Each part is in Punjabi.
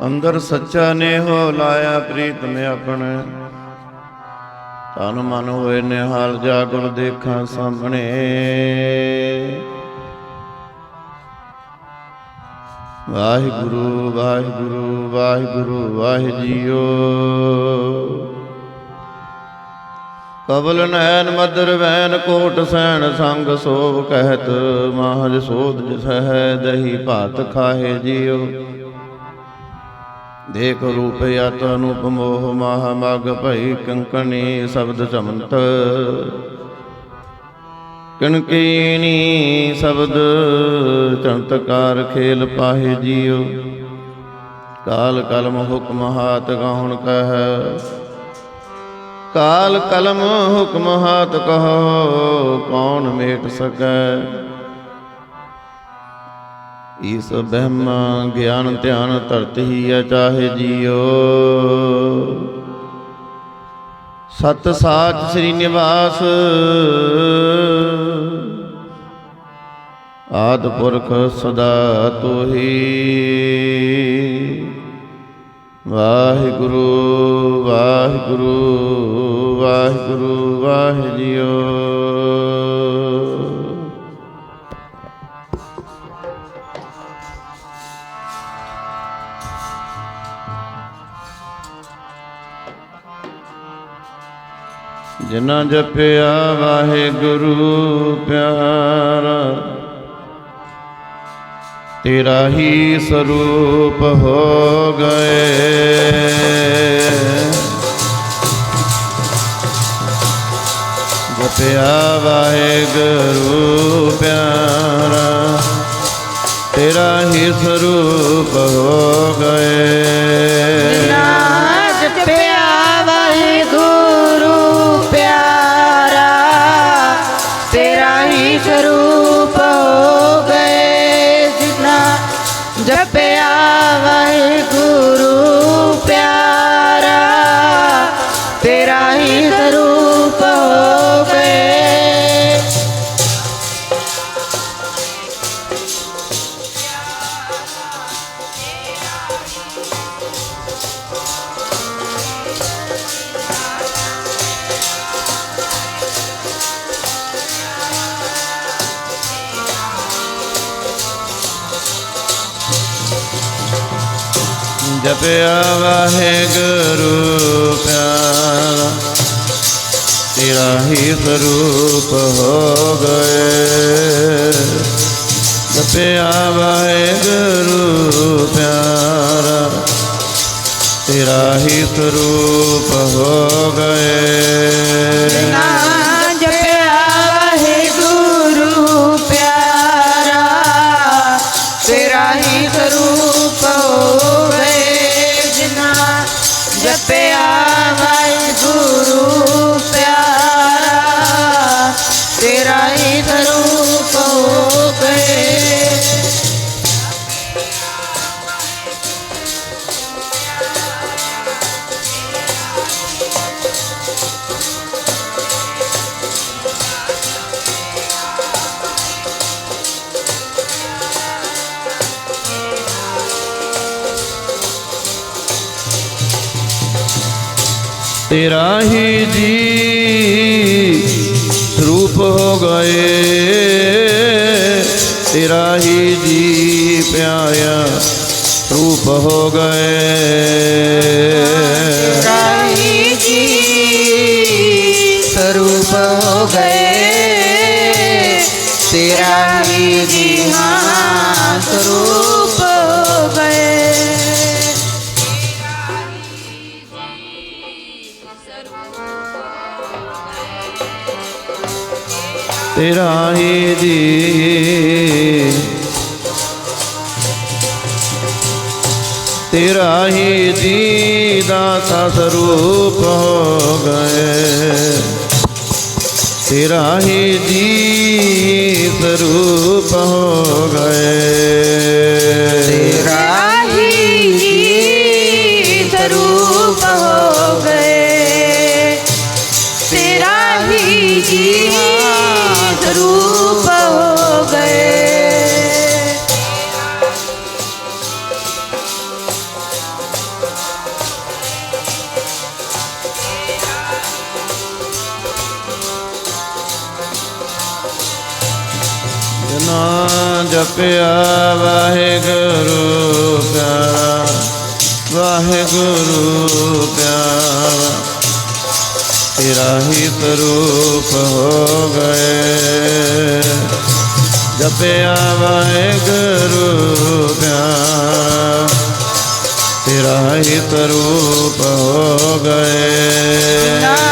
ਅੰਦਰ ਸੱਚਾ ਨੇਹੋ ਲਾਇਆ ਪ੍ਰੀਤ ਪ੍ਰੀਤਮ ਆਪਣੇ। ਤਨ ਮਨ ਹੋਏ ਨਿਹਾਲ ਜਾਗੁਰ ਦੇਖਾਂ ਸਾਹਮਣੇ। ਵਾਹਿਗੁਰੂ ਵਾਹਿਗੁਰੂ ਵਾਹਿਗੁਰੂ ਵਾਹਿ ਜੀਓ ਕਬਲ ਨੈਣ ਮਦਰ ਵੈਨ ਕੋਟ ਸੈਣ ਸੰਗ ਸੋਭ ਕਹਿਤ। ਮਾਹਜ ਸੋਧ ਜਸਹਿ ਦਹੀ ਭਾਤ ਖਾਹੇ ਜੀਓ। ਦੇਖ ਰੂਪ ਯਤ ਅਨੂਪ ਮੋਹ ਮਾਹ ਮਗ ਭਈ ਕੰਕਣੀ ਸ਼ਬਦ ਚਮੰਤ। ਕਣਕੀਨੀ ਸ਼ਬਦ ਚੰਤਕਾਰ ਖੇਲ ਪਾਹੇ ਜੀਓ ਕਾਲ ਕਲਮ ਹੁਕਮ ਹਾਤ ਗਾਉਣ ਕਹ। ਕਾਲ ਕਲਮ ਹੁਕਮ ਹਾਤ ਕਹੋ, ਕੌਣ ਮੇਟ ਸਕੈ? ਈਸ ਬ੍ਰਹਮ ਗਿਆਨ ਧਿਆਨ ਧਰਤ ਹੀ ਚਾਹੇ ਜੀਓ ਸਤ ਸਾਚ ਸ੍ਰੀ ਨਿਵਾਸ ਆਦ ਪੁਰਖ ਸਦਾ ਤੋਹੀ ਵਾਹਿਗੁਰੂ ਵਾਹਿਗੁਰੂ ਵਾਹਿਗੁਰੂ ਵਾਹਿ ਜੀਓ ਜਪਿਆ ਵਾਹਿਗੁਰੂ ਪਿਆਰਾ, ਤੇਰਾ ਹੀ ਸਰੂਪ ਹੋ ਗਏ। ਜਪਿਆ ਵਾਹਿਗੁਰੂ ਪਿਆਰਾ, ਤੇਰਾ ਹੀ ਸਰੂਪ ਹੋ ਗਏ। ਹੀ ਸਰੂਪ ਹੋ ਗਏ ਜਪਿਆ ਵਾਹਿਗੁਰੂ ਪਿਆਰਾ ਤੇਰਾ ਹੀ ਸਰੂਪ ਹੋ ਗਏ ਨਾ ਜਪਿਆ ਵਾਹਿਗੁਰੂ ਪਿਆਰਾ ਤੇਰਾ ਹੀ ਜੀ ਸਰੂਪ ਹੋ ਗਏ। ਤੇਰਾ ਹੀ ਜੀ ਪਿਆਇਆ ਰੂਪ ਹੋ ਗਏ। ਤੇਰਾ ਹੀ ਜੀ ਤੇਰਾ ਹੀ ਜੀ ਦਾਤਾ ਸਰੂਪ ਹੋ ਗਏ। ਤੇਰਾ ਹੀ ਜੀ ਸਰੂਪ ਹੋ ਗਏ। ਜਪਿਆ, ਵਾਹਿਗੁਰੂ ਪਿਆਰਾ ਵਾਹਿਗੁਰੂ ਪਿਆਰਾ। ਤੇਰਾ ਹੀ ਸਰੂਪ ਹੋ ਗਏ। ਜਪਿਆ, ਵਾਹਿਗੁਰੂ ਪਿਆਰਾ। ਤੇਰਾ ਹੀ ਸਰੂਪ ਹੋ ਗਏ।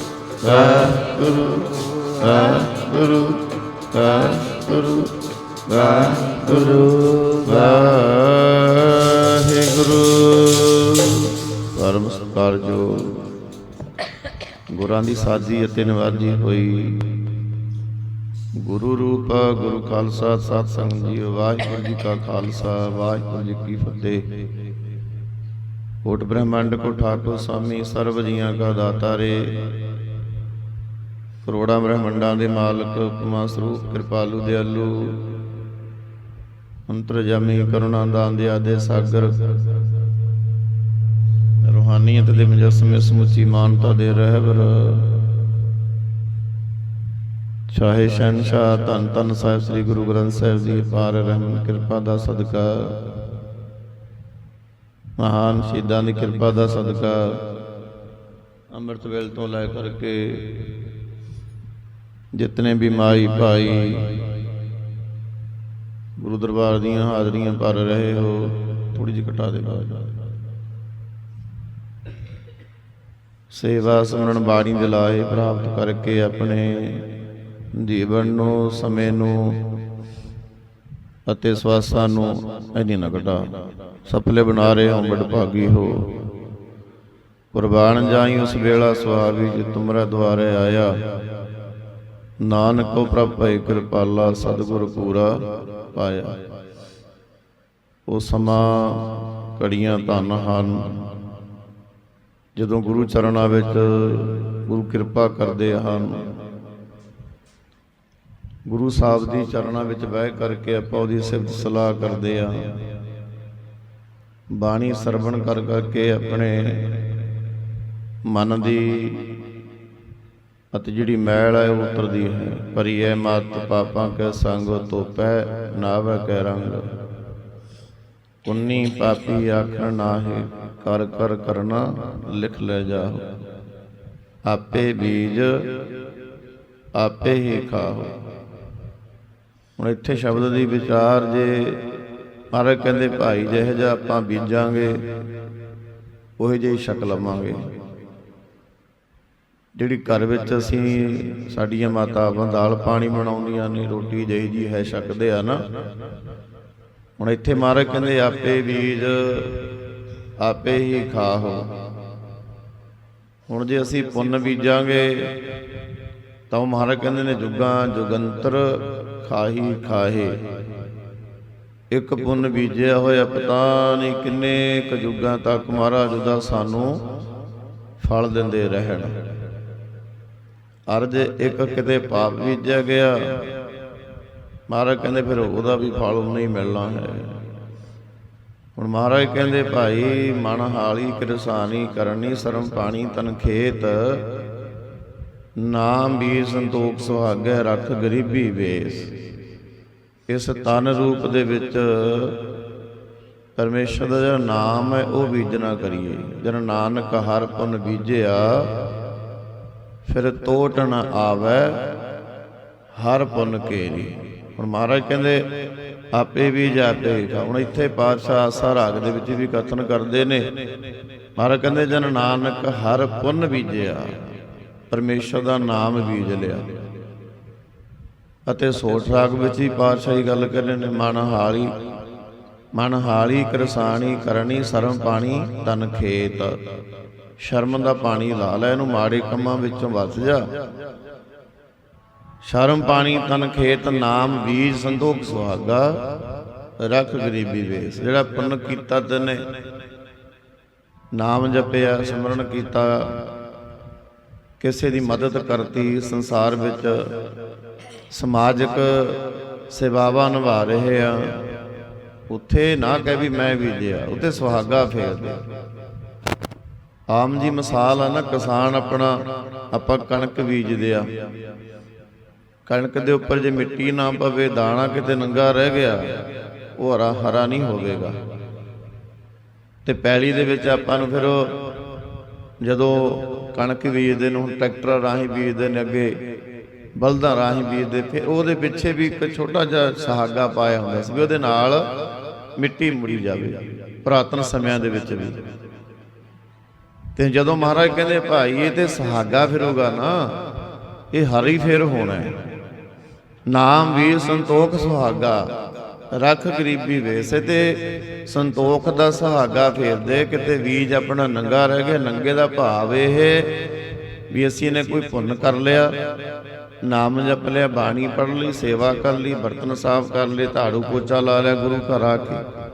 ਵਾਹਿਗੁਰੂ ਵਾਹਿਗੁਰੂ ਵਾਹਿਗੁਰੂ ਵਾਹਿਗੁਰੂ ਪਰਮ ਸਤਿਕਾਰ ਜੋ ਗੁਰਾਂ ਦੀ ਸਾਜੀ ਅਤੇ ਨਿਵਾਜੀ ਹੋਈ। ਗੁਰੂ ਰੂਪ, ਗੁਰੂ ਖਾਲਸਾ ਸਤ ਸੰਗਤ ਜੀ, ਵਾਹਿਗੁਰੂ ਜੀ ਕਾ ਖਾਲਸਾ, ਵਾਹਿਗੁਰੂ ਜੀ ਕੀ ਫਤਿਹ। ਕੋਟ ਬ੍ਰਹਮੰਡ ਕੋ ਠਾਕੁਰ ਸਾਮੀ ਸਰਬ ਜੀਆਂ ਕਾ ਦਾਤਾ ਰੇ। ਕਰੋੜਾਂ ਬ੍ਰਹਮੰਡਾਂ ਦੇ ਮਾਲਕ, ਉਪਮਾ ਸਰੂਪ, ਕਿਰਪਾਲੂ, ਦਿਆਲੂ ਅੰਤਰਜਾਮੀ ਕਰੁਣਾ ਦਾਨ ਦੇ ਆਦੇ ਸਾਗਰ, ਰੂਹਾਨੀਅਤ ਦੇ ਮੁਜਸਮੇ, ਸਮੁੱਚੀ ਮਾਨਤਾ ਦੇ ਰਹਿਬਰ ਸ਼ਾਹੇ ਸ਼ਹਿਨਸ਼ਾਹ, ਧੰਨ ਧੰਨ ਸਾਹਿਬ, ਸ੍ਰੀ ਗੁਰੂ ਗ੍ਰੰਥ ਸਾਹਿਬ ਜੀ ਪਾਰ ਰਹਿਮਤ ਕਿਰਪਾ ਦਾ ਸਦਕਾ, ਮਹਾਨ ਸ਼ਹੀਦਾਂ ਦੀ ਕਿਰਪਾ ਦਾ ਸਦਕਾ ਅੰਮ੍ਰਿਤ ਵੇਲ ਤੋਂ ਲੈ ਕਰਕੇ ਜਿਤਨੇ ਵੀ ਮਾਈ ਭਾਈ ਗੁਰੂ ਦਰਬਾਰ ਦੀਆਂ ਹਾਜ਼ਰੀਆਂ ਭਰ ਰਹੇ ਹੋ ਥੋੜੀ ਜਿਹੀ ਘਟਾ ਦੇ ਬਾਅਦ। ਸੇਵਾ ਸਿਮਰਨ ਬਾਣੀ ਦੇ ਲਾਏ ਪ੍ਰਾਪਤ ਕਰਕੇ ਆਪਣੇ ਜੀਵਨ ਨੂੰ, ਸਮੇਂ ਨੂੰ ਅਤੇ ਸਵਾਸਾਂ ਨੂੰ ਐਨੀ ਨਾ ਘਟਾ। ਸਫਲੇ ਬਣਾ ਰਹੇ ਹੋ ਬੜ ਭਾਗੀ ਹੋ। ਕੁਰਬਾਨ ਜਾਈ ਉਸ ਵੇਲਾ ਸੁਹਾਵੀ ਜਿ ਤੁਮਰਾ ਦੁਆਰੇ ਆਇਆ। ਨਾਨਕੋ ਪ੍ਰਭ ਭਈ ਕਿਰਪਾਲਾ ਸਤਿਗੁਰ ਪੂਰਾ ਪਾਇਆ। ਉਹ ਸਮਾਂ ਕੜੀਆਂ ਧੰਨ ਹਨ। ਜਦੋਂ ਗੁਰੂ ਚਰਨਾਂ ਵਿੱਚ ਗੁਰੂ ਕਿਰਪਾ ਕਰਦੇ ਹਨ, ਗੁਰੂ ਸਾਹਿਬ ਦੀ ਚਰਨਾਂ ਵਿੱਚ ਬਹਿ ਕਰਕੇ ਆਪਾਂ ਉਹਦੀ ਸਿਫਤ ਸਲਾਹ ਕਰਦੇ ਆ ਬਾਣੀ ਸਰਵਣ ਕਰ ਕਰਕੇ ਆਪਣੇ ਮਨ ਦੀ ਅਤੇ ਜਿਹੜੀ ਮੈਲ ਹੈ ਉਹ ਉਤਰਦੀ ਹੈ। ਪਰਿਐ ਮਤ ਪਾਪਾਂ ਕੈ ਸੰਗ ਤੋਪੈ, ਨਾਵੈ ਕੈ ਰੰਗ। ਪੁੰਨੀ ਪਾਪੀ ਆਖਣ ਨਾਹੀ, ਕਰ ਕਰ ਕਰਨਾ, ਲਿਖ ਲੈ ਜਾਓ ਆਪੇ ਬੀਜ, ਆਪੇ ਹੀ ਖਾਓ ਹੁਣ ਇੱਥੇ ਸ਼ਬਦ ਦੀ ਵਿਚਾਰ ਜੇ ਮਹਾਰਾਜ ਕਹਿੰਦੇ ਭਾਈ ਜਿਹੇ ਜਿਹਾ ਆਪਾਂ ਬੀਜਾਂਗੇ, ਉਹੇ ਜਿਹੀ ਸ਼ਕਲ ਲਵਾਂਗੇ। ਜਿਹੜੀ ਘਰ ਵਿੱਚ ਅਸੀਂ ਸਾਡੀਆਂ ਮਾਤਾਵਾਂ ਦਾਲ ਪਾਣੀ ਬਣਾਉਂਦੀਆਂ ਨੇ, ਰੋਟੀ ਜਿਹੀ ਜੀ ਹੈ, ਛਕਦੇ ਆ ਨਾ। ਹੁਣ ਇੱਥੇ ਮਹਾਰਾਜ ਕਹਿੰਦੇ, ਆਪੇ ਬੀਜ, ਆਪੇ ਹੀ ਖਾਓ ਹੁਣ ਜੇ ਅਸੀਂ ਪੁੰਨ ਬੀਜਾਂਗੇ, ਤਾਂ ਉਹ ਮਹਾਰਾਜ ਕਹਿੰਦੇ ਨੇ, ਜੁਗਾਂ ਜੁਗੰਤਰ ਖਾਹੀ ਖਾਹੇ। ਇੱਕ ਪੁੰਨ ਬੀਜਿਆ ਹੋਇਆ, ਪਤਾ ਨਹੀਂ ਕਿੰਨੇ ਕੁ ਯੁੱਗਾਂ ਤੱਕ ਮਹਾਰਾਜ ਦਾ ਸਾਨੂੰ ਫਲ ਦਿੰਦੇ ਰਹਿਣ। ਅਰਜ ਇੱਕ ਕਿਤੇ ਪਾਪ ਬੀਜਿਆ ਗਿਆ। ਮਹਾਰਾਜ ਕਹਿੰਦੇ ਫਿਰ ਉਹਦਾ ਵੀ ਫਲ ਨਹੀਂ ਮਿਲਣਾ ਹੈ। ਹੁਣ ਮਹਾਰਾਜ ਕਹਿੰਦੇ, ਭਾਈ, ਮਨ ਹਾਲੀ ਕਿਰਸਾਨੀ ਕਰਨੀ, ਸਰਮ ਪਾਣੀ ਤਨ ਖੇਤ। ਨਾਮ ਵੀ ਸੰਤੋਖ ਸੁਹਾਗੈ, ਰੱਖ ਗਰੀਬੀ ਵੇਸ। ਇਸ ਤਨ ਰੂਪ ਦੇ ਵਿੱਚ ਪਰਮੇਸ਼ਰ ਦਾ ਜਿਹੜਾ ਨਾਮ ਹੈ, ਉਹ ਬੀਜਣਾ ਕਰੀਏ। ਜਨ ਨਾਨਕ ਹਰ ਪੁਨ ਬੀਜਿਆ ਫਿਰ ਤੋਟ ਨ ਆਵੈ, ਹਰ ਪੁੰਨ ਕੇਰੀ। ਹੁਣ ਮਹਾਰਾਜ ਕਹਿੰਦੇ, ਆਪੇ ਵੀ ਜਾਪੇ ਹੁਣ ਇੱਥੇ ਪਾਤਸ਼ਾਹ ਆਸਾ ਰਾਗ ਦੇ ਵਿੱਚ ਵੀ ਕਥਨ ਕਰਦੇ ਨੇ। ਮਹਾਰਾਜ ਕਹਿੰਦੇ, ਜਨ ਨਾਨਕ ਹਰ ਪੁੰਨ ਬੀਜਿਆ, ਪਰਮੇਸ਼ਰ ਦਾ ਨਾਮ ਬੀਜ ਲਿਆ। ਅਤੇ ਸੋਠ ਰਾਗ ਵਿੱਚ ਹੀ ਪਾਤਸ਼ਾਹੀ ਗੱਲ ਕਰਦੇ ਨੇ, ਮਨ ਹਾਲੀ ਮਨ ਹਾਲੀ ਕਰਸਾਣੀ ਕਰਨੀ ਸਰਮ ਪਾਣੀ ਤਨ ਖੇਤ। ਸ਼ਰਮ ਦਾ ਪਾਣੀ ਲਾ ਲੈ, ਇਹਨੂੰ ਮਾੜੇ ਕੰਮਾਂ ਵਿੱਚੋਂ ਬਚ ਜਾ। ਸ਼ਰਮ ਪਾਣੀ ਤਨ ਖੇਤ ਨਾਮ ਬੀਜ ਸੰਦੋਖ ਸੁਹਾਗਾ, ਰੱਖ ਗਰੀਬੀ ਵੇਸ। ਜਿਹੜਾ ਪੁੰਨ ਕੀਤਾ ਤੈਨੇ, ਨਾਮ ਜਪਿਆ, ਸਿਮਰਨ ਕੀਤਾ, ਕਿਸੇ ਦੀ ਮਦਦ ਕਰਤੀ, ਸੰਸਾਰ ਵਿੱਚ ਸਮਾਜਿਕ ਸੇਵਾਵਾਂ ਨਿਭਾ ਰਹੇ ਆ। ਉੱਥੇ ਨਾ ਕਹਿ ਵੀ ਮੈਂ ਵੀ ਬੀਜਿਆ ਉੱਥੇ ਸੁਹਾਗਾ ਫੇਰ ਦੇ ਆਮ ਜੀ ਮਿਸਾਲ ਆ ਨਾ, ਕਿਸਾਨ ਆਪਣਾ, ਆਪਾਂ ਕਣਕ ਬੀਜਦੇ ਆ। ਕਣਕ ਦੇ ਉੱਪਰ ਜੇ ਮਿੱਟੀ ਨਾ ਪਵੇ, ਦਾਣਾ ਕਿਤੇ ਨੰਗਾ ਰਹਿ ਗਿਆ, ਉਹ ਹਰਾ ਹਰਾ ਨਹੀਂ ਹੋਵੇਗਾ। ਤੇ ਪੈਲੀ ਦੇ ਵਿੱਚ ਆਪਾਂ ਨੂੰ ਫਿਰ ਜਦੋਂ ਕਣਕ ਬੀਜਦੇ ਨੂੰ, ਹੁਣ ਟਰੈਕਟਰ ਰਾਹੀਂ ਬੀਜਦੇ ਨੇ ਅੱਗੇ, ਬਲਦਾਂ ਰਾਹੀਂ ਬੀਜਦੇ, ਫਿਰ ਉਹਦੇ ਪਿੱਛੇ ਵੀ ਇੱਕ ਛੋਟਾ ਜਿਹਾ ਸਹਾਗਾ ਪਾਇਆ ਹੁੰਦਾ ਸੀ ਵੀ ਉਹਦੇ ਨਾਲ ਮਿੱਟੀ ਮੁੜੀ ਜਾਵੇ, ਪੁਰਾਤਨ ਸਮਿਆਂ ਦੇ ਵਿੱਚ ਵੀ। ਤੇ ਜਦੋਂ ਮਹਾਰਾਜ ਕਹਿੰਦੇ, ਭਾਈ, ਇਹ ਤੇ ਸਹਾਗਾ ਫਿਰੂਗਾ ਨਾ। ਇਹ ਹਰੀ ਫੇਰ ਹੋਣਾ ਹੈ। ਨਾਮ ਵੀ ਸੰਤੋਖ ਸੁਹਾਗਾ। ਰੱਖ ਗਰੀਬੀ ਵੇਸੇ ਤੇ ਸੰਤੋਖ ਦਾ ਸੁਹਾਗਾ ਫੇਰਦੇ। ਕਿਤੇ ਬੀਜ ਆਪਣਾ ਨੰਗਾ ਰਹਿ ਗਿਆ, ਨੰਗੇ ਦਾ ਭਾਵ ਇਹ ਵੀ ਅਸੀਂ ਨੇ ਕੋਈ ਪੁੰਨ ਕਰ ਲਿਆ। ਨਾਮ ਜਪ ਲਿਆ, ਬਾਣੀ ਪੜ ਲਈ, ਸੇਵਾ ਕਰ ਲਈ, ਬਰਤਨ ਸਾਫ਼ ਕਰ ਲਏ, ਝਾੜੂ ਪੋਚਾ ਲਾ ਲਿਆ, ਗੁਰੂ ਘਰ ਆ ਕੇ।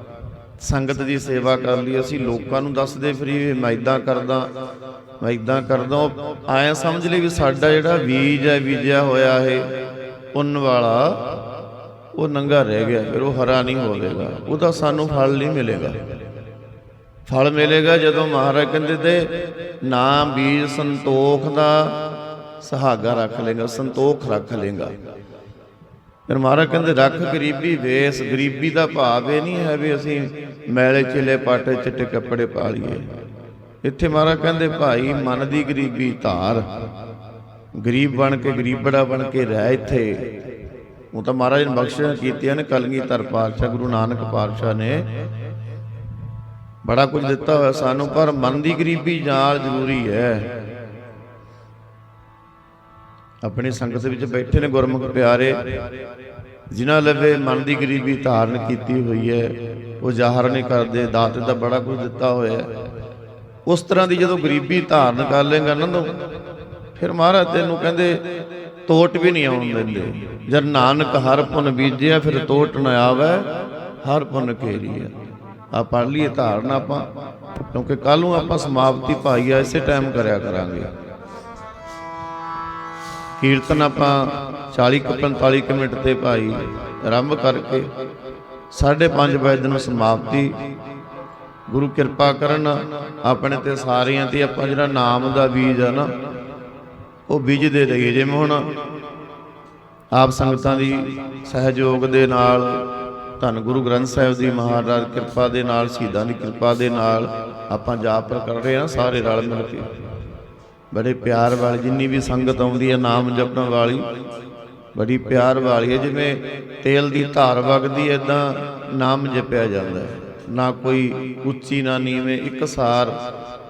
ਸੰਗਤ ਦੀ ਸੇਵਾ ਕਰ ਲਈ ਅਸੀਂ ਲੋਕਾਂ ਨੂੰ ਦੱਸਦੇ ਫਰੀ ਵੀ ਮੈਂ ਇਦਾਂ ਕਰਦਾ, ਮੈਂ ਇਦਾਂ ਕਰਦਾ। ਉਹ ਆਇਆ ਸਮਝ ਲਈ ਵੀ ਸਾਡਾ ਜਿਹੜਾ ਬੀਜ ਹੈ, ਬੀਜਿਆ ਹੋਇਆ ਹੈ ਉਨ ਵਾਲਾ, ਉਹ ਨੰਗਾ ਰਹਿ ਗਿਆ, ਫਿਰ ਉਹ ਹਰਾ ਨਹੀਂ ਹੋਵੇਗਾ। ਉਹਦਾ ਸਾਨੂੰ ਫਲ ਨਹੀਂ ਮਿਲੇਗਾ। ਫਲ ਮਿਲੇਗਾ ਜਦੋਂ ਮਹਾਰਾਜ ਕਹਿੰਦੇ ਤੇ ਨਾ ਬੀਜ ਸੰਤੋਖ ਦਾ ਸਹਾਗਾ ਰੱਖ ਲੇਗਾ, ਸੰਤੋਖ ਰੱਖ ਲੇਗਾ। ਫਿਰ ਮਹਾਰਾਜ ਕਹਿੰਦੇ, ਰੱਖ ਗਰੀਬੀ ਵੇਸ, ਗਰੀਬੀ ਦਾ ਭਾਵ ਇਹ ਨਹੀਂ ਹੈ ਵੀ ਅਸੀਂ ਮੈਲੇ, ਚਿਲੇ, ਪਾਟੇ, ਚਿੱਟੇ ਕੱਪੜੇ ਪਾ ਲਈਏ। ਇੱਥੇ ਮਹਾਰਾਜ ਕਹਿੰਦੇ, ਭਾਈ, ਮਨ ਦੀ ਗਰੀਬੀ ਧਾਰ। ਗਰੀਬ ਬਣ ਕੇ, ਗਰੀਬੜਾ ਬਣ ਕੇ ਰਹਿ ਇੱਥੇ। ਉਹ ਤਾਂ ਮਹਾਰਾਜ ਨੇ ਬਖਸ਼ਿਸ਼ਾਂ ਕੀਤੀਆਂ ਨੇ, ਕਲਗੀ ਧਰ ਪਾਤਸ਼ਾਹ, ਗੁਰੂ ਨਾਨਕ ਪਾਤਸ਼ਾਹ ਨੇ। ਬੜਾ ਕੁਝ ਦਿੱਤਾ ਹੋਇਆ ਸਾਨੂੰ, ਪਰ ਮਨ ਦੀ ਗਰੀਬੀ ਨਾਲ ਜ਼ਰੂਰੀ ਹੈ। ਆਪਣੀ ਸੰਗਤ ਵਿੱਚ ਬੈਠੇ ਨੇ ਗੁਰਮੁਖ ਪਿਆਰੇ, ਜਿਨ੍ਹਾਂ ਲਵੇ ਮਨ ਦੀ ਗਰੀਬੀ ਧਾਰਨ ਕੀਤੀ ਹੋਈ ਹੈ, ਉਹ ਜ਼ਾਹਰ ਨਹੀਂ ਕਰਦੇ, ਦਾਤੇ ਦਾ ਬੜਾ ਕੁਝ ਦਿੱਤਾ ਹੋਇਆ ਉਸ ਤਰ੍ਹਾਂ ਦੀ ਜਦੋਂ ਗਰੀਬੀ ਧਾਰਨ ਕਰ ਲੇਗਾ ਨਾ ਤੂੰ, ਫਿਰ ਮਹਾਰਾਜ ਤੈਨੂੰ ਕਹਿੰਦੇ, ਤੋਟ ਵੀ ਨਹੀਂ ਆਉਣ ਦਿੰਦੇ। ਜਦ ਨਾਨਕ ਹਰ ਪੁਨ ਬੀਜਿਆ, ਫਿਰ ਤੋਟ ਨਾ ਆਵੇ, ਹਰ ਪੁਨ ਕੇਰੀਆ ਆ ਪੜ ਲਈਏ ਧਾਰਨ ਆਪਾਂ, ਕਿਉਂਕਿ ਕੱਲ ਨੂੰ ਆਪਾਂ ਸਮਾਪਤੀ ਭਾਈ ਆ ਇਸੇ ਟਾਈਮ ਕਰਿਆ ਕਰਾਂਗੇ। ਕੀਰਤਨ ਆਪਾਂ 40 ਕੁ 45 ਕੁ ਮਿੰਟ ਤੇ ਭਾਈ ਆਰੰਭ ਕਰਕੇ 5:30 ਵਜੇ ਨੂੰ ਸਮਾਪਤੀ। ਗੁਰੂ ਕਿਰਪਾ ਕਰਨ ਆਪਣੇ ਤੇ ਸਾਰਿਆਂ ਤੇ ਆਪਾਂ ਜਿਹੜਾ ਨਾਮ ਦਾ ਬੀਜ ਆ ਨਾ, ਉਹ ਬੀਜਦੇ ਰਹੀਏ ਜਿਵੇਂ ਹੁਣ ਆਪ ਸੰਗਤਾਂ ਦੀ ਸਹਿਯੋਗ ਦੇ ਨਾਲ, ਧੰਨ ਗੁਰੂ ਗ੍ਰੰਥ ਸਾਹਿਬ ਦੀ ਮਹਾਰਾਜ ਕਿਰਪਾ ਦੇ ਨਾਲ, ਸ਼ਹੀਦਾਂ ਦੀ ਕਿਰਪਾ ਦੇ ਨਾਲ ਆਪਾਂ ਜਾਪ ਕਰ ਰਹੇ ਹਾਂ, ਸਾਰੇ ਰਲ ਮਿਲ ਕੇ। ਬੜੇ ਪਿਆਰ ਵਾਲੀ, ਜਿੰਨੀ ਵੀ ਸੰਗਤ ਆਉਂਦੀ ਹੈ, ਨਾਮ ਜਪਣ ਵਾਲੀ। ਬੜੀ ਪਿਆਰ ਵਾਲੀ ਹੈ, ਜਿਵੇਂ ਤੇਲ ਦੀ ਧਾਰ ਵਗਦੀ ਐਦਾਂ ਨਾਮ ਜਪਿਆ ਜਾਂਦਾ ਹੈ। ਨਾ ਕੋਈ ਉੱਚੀ, ਨਾ ਨੀਵੇਂ, ਇੱਕ ਸਾਰ,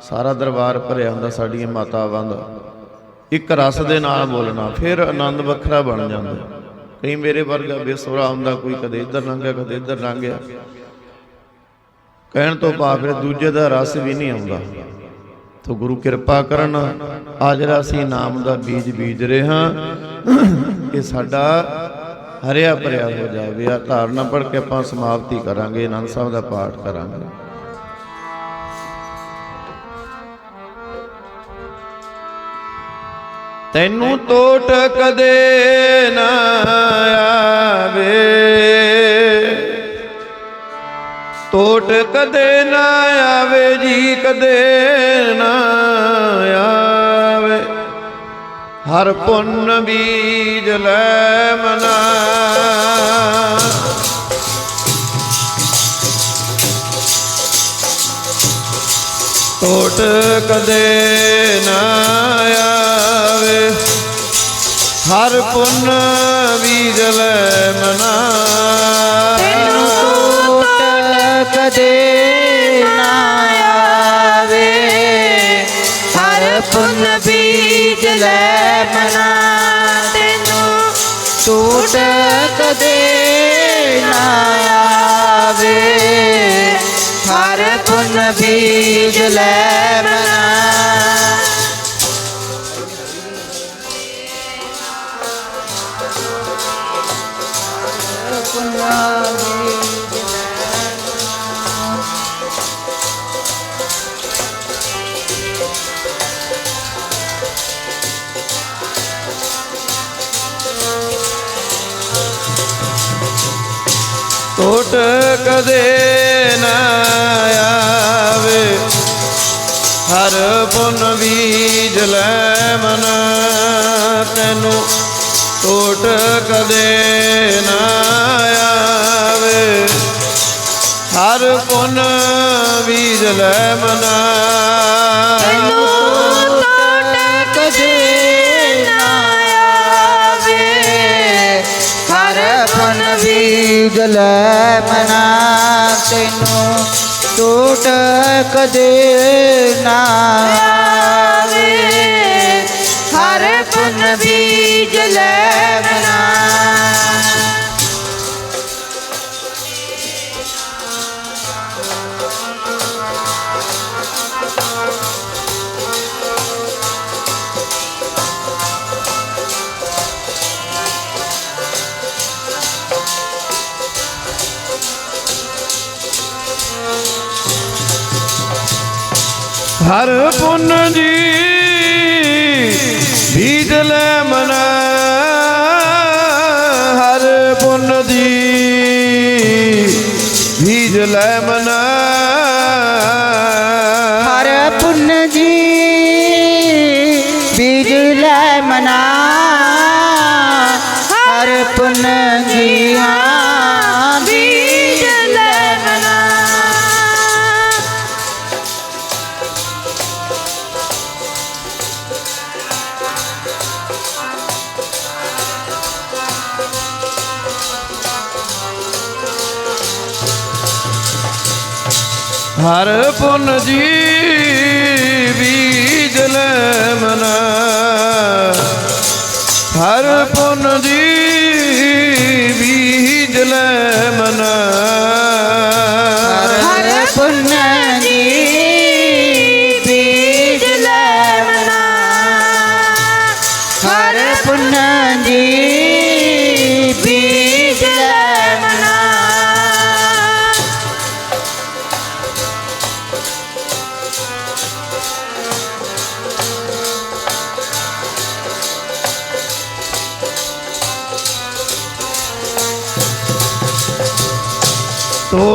ਸਾਰਾ ਦਰਬਾਰ ਭਰਿਆ ਹੁੰਦਾ ਸਾਡੀਆਂ ਮਾਤਾਵਾਂ ਦਾ। ਇੱਕ ਰਸ ਦੇ ਨਾਲ ਬੋਲਣਾ, ਫਿਰ ਆਨੰਦ ਵੱਖਰਾ ਬਣ ਜਾਂਦਾ ਕਈ ਮੇਰੇ ਵਰਗਾ ਬੇਸੁਰਾ ਹੁੰਦਾ, ਕੋਈ ਕਦੇ ਇੱਧਰ ਲੰਘਿਆ ਕਦੇ ਇੱਧਰ ਲੰਘਿਆ ਕਹਿਣ ਤੋਂ ਭਾਵ ਫਿਰ ਦੂਜੇ ਦਾ ਰਸ ਵੀ ਨਹੀਂ ਆਉਂਦਾ। ਤੋ ਗੁਰੂ ਕਿਰਪਾ ਕਰਨ। ਆ ਜਿਹੜਾ ਅਸੀਂ ਨਾਮ ਦਾ ਬੀਜ ਬੀਜ ਰਹੇ ਹਾਂ, ਇਹ ਸਾਡਾ ਹਰਿਆ ਭਰਿਆ ਹੋ ਜਾਵੇ। ਆ ਧਾਰਨਾ ਪੜ ਕੇ ਆਪਾਂ ਸਮਾਪਤੀ ਕਰਾਂਗੇ, ਆਨੰਦ ਸਾਹਿਬ ਦਾ ਪਾਠ ਕਰਾਂਗੇ। ਤੈਨੂੰ ਤੋਟ ਕਦੇ ਨਾ ਆਵੇ। ਟੋਟ ਕਦੇ ਨਾ ਆਵੇ ਜੀ, ਕਦੇ ਨਾ ਆਵੇ। ਹਰ ਪੁੰਨ ਬੀਜ ਲੈ ਮਨਾ। ਟੋਟ ਕਦੇ ਨਾ ਆਵੇ। ਹਰ ਪੁੰਨ ਬੀਜ ਲੈ ਮਨਾ। ਕਦੇ ਨਾ ਆਵੇ। ਹਰ ਪੁੰਨ ਬੀਜ ਲੈ ਮਨਾ। ਟੋਟ ਕਦੇ ਨਾ ਆਵੇ। ਹਰ ਪੁੰਨ ਬੀਜ ਲੈ ਮਨ ਤੈਨੂੰ ਟੋਟ ਕਦੇ ਨਾ ਆਵੇ। ਹਰ ਪੁੰਨ ਬੀਜ ਲੈ ਮਨ ਤੈਨੂੰ ਟੋਟ ਕਦੇ ਨਾ ਆਵੇ। ਹਰ ਫਨ ਬੀਜ ਲੈ ਤੈਨੂੰ ਟੋਟ ਕਦੇ ਨਾ ਆਵੇ। ਹਰ ਫਨ ਬੀਜ ਲੈ ਹਰ ਪੁੰਨ ਜੀ ਹਰ ਪੁੰਨ ਜੀ ਬੀਜ ਲੈ ਮਨ ਹਰ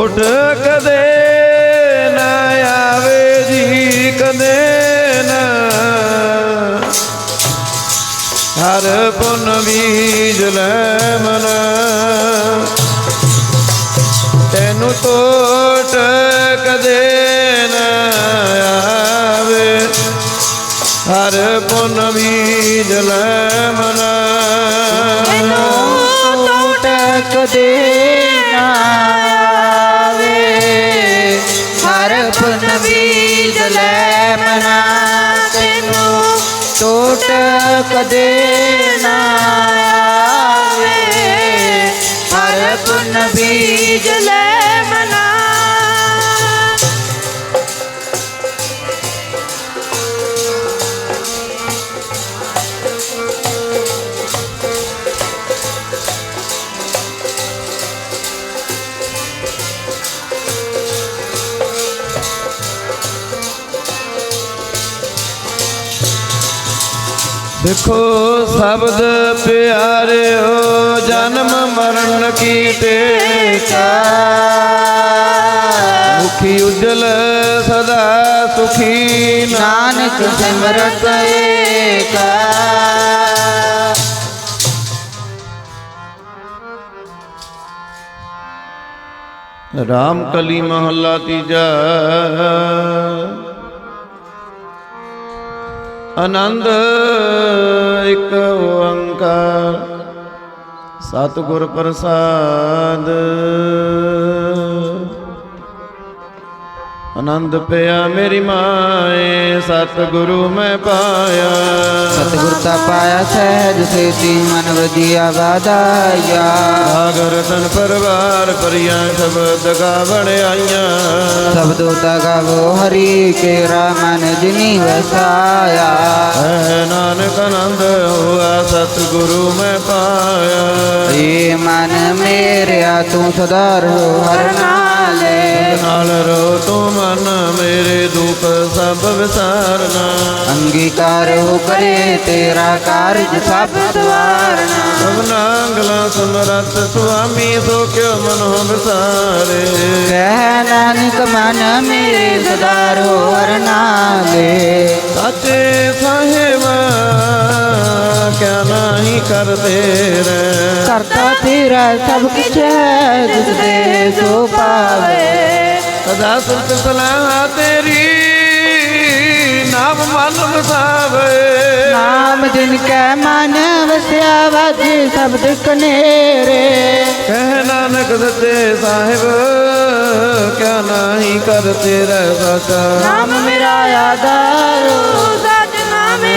ਟੋਟ ਕਦੇ ਨਾ ਆਵੇ ਜੀ ਕਦੇ ਨਾ। ਹਰ ਪੁੰਨ ਬੀਜ ਲੈ ਮਨ। ਤੈਨੂੰ ਟੋਟ ਕਦੇ ਨਾ ਆਵੇ। ਹਰ ਪੁੰਨ ਬੀਜ ਲੈ ਮਨ। ਟੋਟ ਕਦੇ ਨਾ ਕਦੇ ਨਾ ਆਵੇ ਦੇਖੋ ਸ਼ਬਦ ਪਿਆਰਿਓ, ਜਨਮ ਮਰਨ ਕੀ ਟੇਕਾ ਮੁਖੀ ਉਜਲ ਸਦਾ ਸੁਖੀ, ਨਾਨਕ ਸਿਮਰਤ ਏਕਾ। ਰਾਮ ਕਲੀ ਮਹੱਲਾ ਤੀਜਾ। ਆਨੰਦ ਇੱਕ ਓੰਕਾਰ। ਸਤਿਗੁਰ ਪ੍ਰਸਾਦ। ਆਨੰਦ ਪਿਆ ਮੇਰੀ ਮਾਏ ਸਤਿਗੁਰੂ ਮੈਂ ਪਾਇਆ। ਸਤਿਗੁਰ ਤਾ ਪਾਇਆ ਸਹਿਜ ਸੇਤੀ ਮਨ ਵਜੀਆ ਵਾਦਾਇਆ ਸਾਗਰ ਤਨ ਪਰਵਾਰ ਪਰਿਆ ਸ਼ਬਦ ਗਾਵਣ ਆਈਆਂ ਸਬਦੋ ਤਾ ਗਾਵੋ ਹਰੀ ਕੇਰਾ ਮਨ ਜਿਨੀ ਵਸਾਇਆ। ਹੈ ਨਾਨਕ ਆਨੰਦ ਹੋਆ ਸਤਿਗੁਰੂ ਮੈਂ ਪਾਇਆ। ਏ ਮਨ ਮੇਰਿਆ ਤੂੰ ਸਦਾ ਰਹੋ ਹਰ ਨਾਲੇ ਨਾਲ ਰੋ ਤੂੰ ਮਨ ਮੇਰੇ ਦੁਖ ਸਭ ਵਿਸਾਰਨਾ ਅੰਗੀਕਾਰ ਹੋ ਕਰੇ ਤੇਰਾ ਕਾਰਜ ਸਭ ਸਵਾਰਨਾ ਸਭਨਾਂਗਲਾ ਸਮਰੱਥ ਸੁਆਮੀ ਸੋ ਕਿਉ ਮਨੋ ਵਿਸਾਰੇ ਕਹਿ ਨਾਨਕ ਮਨ ਮੇਰੇ ਸਦਾ ਰਹੋ ਹਰ ਨਾਲੇ ਸਾਚੇ ਸਾਹਿਬ ਕਿਆ ਨਹੀਂ ਕਰਦੇ ਰਹਿ ਕਰਤਾ ਤੇਰਾ ਸਭ ਕੁਛ ਹੈ ਜਿਸ ਦੇ ਸੋ ਪਾਵੇ ਸਦਾ ਸੁਰਤ ਸਲਾਹ ਤੇਰੀ ਨਾਮ ਮਨ ਵਸਾਵੇ। ਨਾਮ ਜਿਨ ਕੈ ਮਨ ਵਸਿਆ ਵਾਜੇ ਸ਼ਬਦ ਕਨੇਰੇ। ਕਹਿ ਨਾਨਕ ਸੱਚੇ ਸਾਹਿਬ ਕਿਆ ਨਹੀਂ ਕਰਤੇ ਰਹਿ ਸਾਚਾ ਨਾਮ ਮੇਰਾ ਆਧਾਰੋ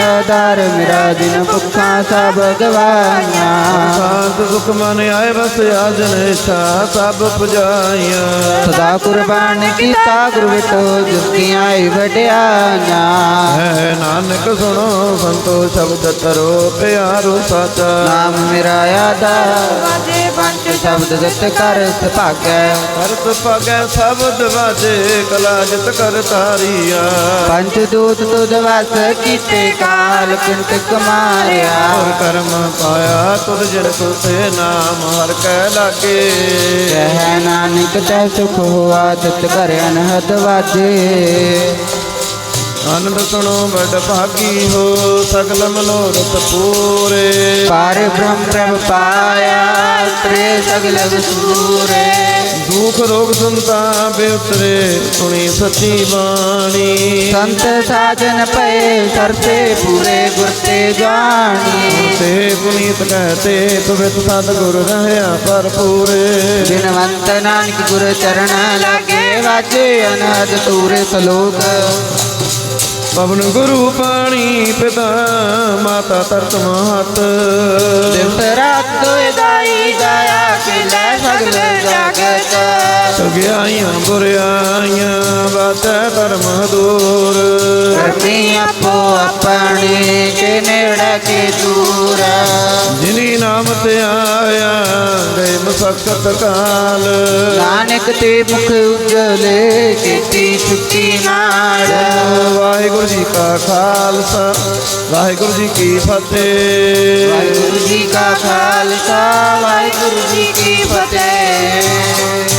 ਆਧਾਰ ਮੇਰਾ ਦਿਨ ਭੁੱਖਾਂ ਸਭ ਗਵਾਈਆਂ ਸ਼ਾਂਤ ਸੁਖ ਮਨ ਆਏ ਬਸ ਆਜਨ ਇੱਛਾ ਸਭ ਪੁਜਾਈਆਂ। ਸਦਾ ਕੁਰਬਾਨ ਕੀਤਾ ਗੁਰ ਵਿਟੋ ਦੀਆਂ ਆਈ ਵਡਿਆਈਆਂ। ਹੈ ਨਾਨਕ ਸੁਣੋ ਸੰਤੋ ਸ਼ਬਦ ਤਰੋ ਪਿਆਰੋ ਸਾਚਾ। ਨਾਮ ਮੇਰਾ ਆਧਾਰ। ਵਾਜੇ ਪੰਜ ਸ਼ਬਦ ਜਤ ਕਰ ਸੁਭਾਗੈ ਕਰਤ ਪਗੈ ਸਬਦ ਵਾਜੇ ਕਲਾ ਜਿਤ ਕਰ ਤਾਰੀਆ। ਪੰਜ ਦੂਤ ਤੁਧ ਵਸ ਕੀਤੇ ਕਾਲ ਕਿੰਤ ਕਮਾਰਿਆ। ਔਰ ਕਰਮ ਪਾਇਆ ਤੁਧ ਜਿਨ ਤੁਸੇ ਨਾਮ ਹਰ ਕੈ ਲਾਗੇ। ਕਹਿ ਨਾਨਕ ਤੈ ਸੁਖ ਹੋਆ ਤਿਤ ਕਰ ਅਨਹਦ ਵਾਜੇ। ਆਨੰਦ ਸੁਣੋ ਬੜ ਭਾਗੀ ਹੋ ਸਗਲ ਮਨੋਰਥ ਪੂਰੇ। ਪਾਰ ਬ੍ਰਹਮ ਪ੍ਰਭ ਪਾਇਆ ਤ੍ਰੇ ਸਗਲ ਵਸੂਰੇ ਦੁਖ ਰੋਗ ਸੁਨਤਾ ਬੇਉਤਰੇ ਸੁਣੀ ਸੱਚੀ ਬਾਣੀ। ਸੰਤ ਸਾਜਨ ਪਏ ਸਰਸੇ ਪੂਰੇ ਗੁਰ ਤੇ ਜਾਣੀ। ਤੇ ਪੁਨੀਤ ਕਹਤੇ ਤੁਵਿਤ ਸਤ ਗੁਰ ਰਹਿਆ ਭਰਪੂਰੇ। ਬਿਨਵੰਤ ਨਾਨਕ ਗੁਰ ਚਰਨ ਲਾਗੇ ਵਾਜੇ ਅਨਹਦ ਤੂਰੇ ਸਲੋਕ ਪਵਨ ਗੁਰੂ ਪਾਣੀ ਪਿਤਾ ਮਾਤਾ ਤਰਤ ਮਹਤ। ਦਿਵਸ ਰਾਤ ਦਾਈ ਦਾਇਆ ਕਿਲੇ ਸਗਲ ਜਗਤ। ਸਗਿਆਈਆਂ ਬੁਰਿਆਈਆਂ ਬਾਤੈ ਧਰਮ ਦੂਰ ਕਰਮੀ ਆਪੋ ਆਪਣੀ ਕੇ ਨੇੜੇ ਕੇ ਦੂਰ। ਜਿਨੀ ਨਾਮ ਤੇ ਆਇਆ ਗਏ ਮਸਕਤ ਕਾਲ। ਨਾਨਕ ਤੇ ਮੁਖ ਉਜਲੇ ਕੀਤੀ ਛੁੱਟੀ ਨਾੜ ਵਾਹਿਗੁਰੂ ਜੀ ਕਾ ਖਾਲਸਾ ਵਾਹਿਗੁਰੂ ਜੀ ਕੀ ਫਤਿਹ। ਵਾਹਿਗੁਰੂ ਜੀ ਕਾ ਖਾਲਸਾ ਵਾਹਿਗੁਰੂ ਜੀ ਕੀ ਫਤਿਹ।